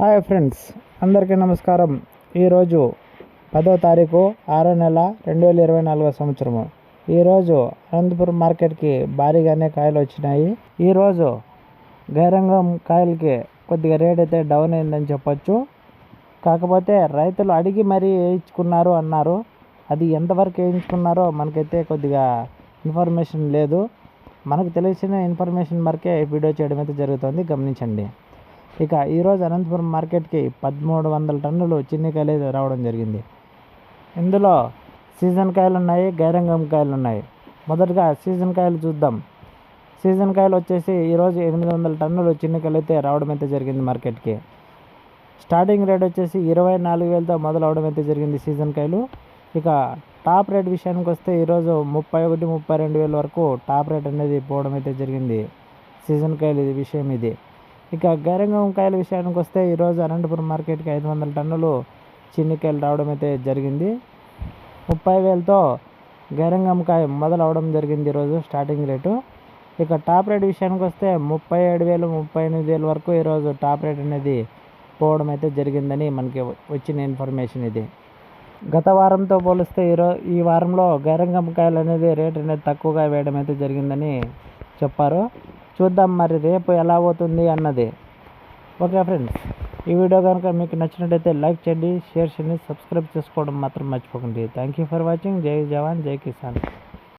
Hi friends అందరికీ నమస్కారం. ఈరోజు పదో తారీఖు ఆరో నెల రెండు వేల ఇరవై నాలుగో సంవత్సరము. ఈరోజు అనంతపురం మార్కెట్కి భారీగానే కాయలు వచ్చినాయి. ఈరోజు గైరంగం కాయలకి కొద్దిగా రేట్ అయితే డౌన్ అయిందని చెప్పొచ్చు. కాకపోతే రైతులు అడిగి మరీ వేయించుకున్నారు అన్నారు. అది ఎంతవరకు వేయించుకున్నారో మనకైతే కొద్దిగా ఇన్ఫర్మేషన్ లేదు. మనకు తెలిసిన ఇన్ఫర్మేషన్ వరకే వీడియో చేయడం అయితే జరుగుతుంది. గమనించండి. ఇక ఈరోజు అనంతపురం మార్కెట్కి పదమూడు వందల టన్నులు చిన్నికాయలు అయితే రావడం జరిగింది. ఇందులో సీజన్ కాయలు ఉన్నాయి గైరంగం కాయలు ఉన్నాయి. మొదటగా సీజన్ కాయలు చూద్దాం. సీజన్ కాయలు వచ్చేసి ఈరోజు ఎనిమిది వందల టన్నులు చిన్నికాయలు అయితే రావడం అయితే జరిగింది మార్కెట్కి. స్టార్టింగ్ రేట్ వచ్చేసి ఇరవై నాలుగు వేలతో మొదలవడం అయితే జరిగింది సీజన్ కాయలు. ఇక టాప్ రేట్ విషయానికి వస్తే ఈరోజు ముప్పై ఒకటి ముప్పై రెండు వేల వరకు టాప్ రేట్ అనేది పోవడం అయితే జరిగింది సీజన్ కాయలు ఇది విషయం ఇది. ఇక గైరంగం వంకాయల విషయానికి వస్తే ఈరోజు అనంతపురం మార్కెట్కి ఐదు వందల టన్నులు చిన్నికాయలు రావడం అయితే జరిగింది. ముప్పై వేలతో గైరంగంకాయ మొదలవడం జరిగింది ఈరోజు స్టార్టింగ్ రేటు. ఇక టాప్ రేట్ విషయానికి వస్తే ముప్పై ఏడు వేలు ముప్పై ఎనిమిది వేల వరకు ఈరోజు టాప్ రేట్ అనేది పోవడం అయితే జరిగిందని మనకి వచ్చిన ఇన్ఫర్మేషన్ ఇది. గత వారంతో పోలిస్తే ఈరో ఈ వారంలో గైరంగంకాయలు అనేది రేట్ అనేది తక్కువగా వేయడం అయితే జరిగిందని చెప్పారు. చూద్దాం మరి రేపు ఎలా అవుతుంది అన్నది. ఓకే ఫ్రెండ్స్ ఈ వీడియో కనుక మీకు నచ్చినట్టయితే లైక్ చేయండి షేర్ చేయండి సబ్స్క్రైబ్ చేసుకోవడం మాత్రం మర్చిపోకండి. థ్యాంక్ యూ ఫర్ వాచింగ్ జై జవాన్ జై కిసాన్.